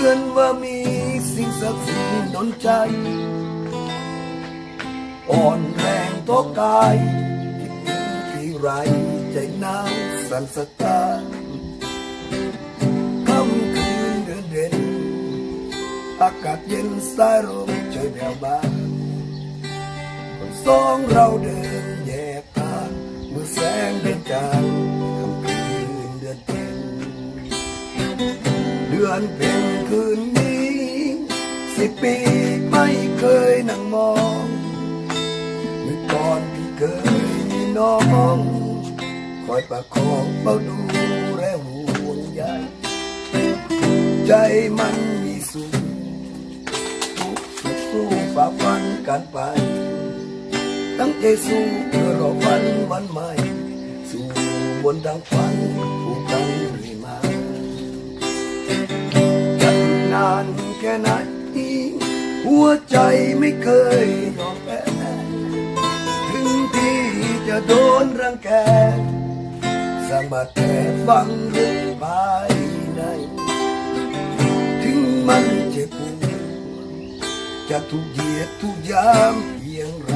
มือนว่ามีสิ่งศักดิ์สิทธิ์ดนใจ อ่อนแรงตัวกายคิดถึงที่ไรใจหนาวสั่นสะท้านค่ำคืนเดือนเด่นอากาศเย็นสายลมช่วยแผ่วบานคนสองเราเดินแยกทางเมื่อแสงเดือนจางค่ำคืนเดือนเพ็ญเดือนเพ็ญคืนนี้ สิบปีไม่เคยนั่งมอง เมื่อก่อนพี่เคยมีน้อง คอยประคองเฝ้าดูแลห่วงใยใจมันมีสุขทุกสุขสู้ฝ่าฟันกันไป ตั้งใจสู้เพื่อรอฝันวันใหม่ สู่บนทางฝัน แค่ไหน หัวใจไม่เคยยอมแพ้ถึงที่จะโดนรังแกสร้างบาดแผลฝังลึกภายใน ถึงมันเจ็บปวดจะถูกเหยียดทุกยามเพียงไร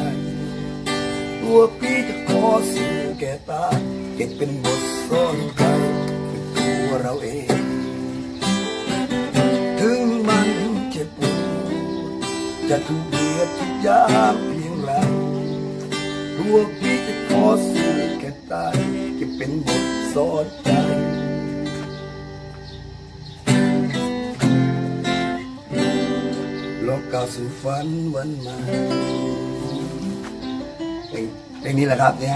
ตัวพี่จะขอสิ่งแก่ตาเก็บเป็นบทซ่อนใจคือตัวเราเอง จะถูกเหยียดทุกยามเพียงไรตัวพี่จะขอสู้แก่ตายจะเป็นบทสอนใจโลกก้าวสู่ฝันวันใหม่เพลงเพลงนี้แหละครับเนี่ย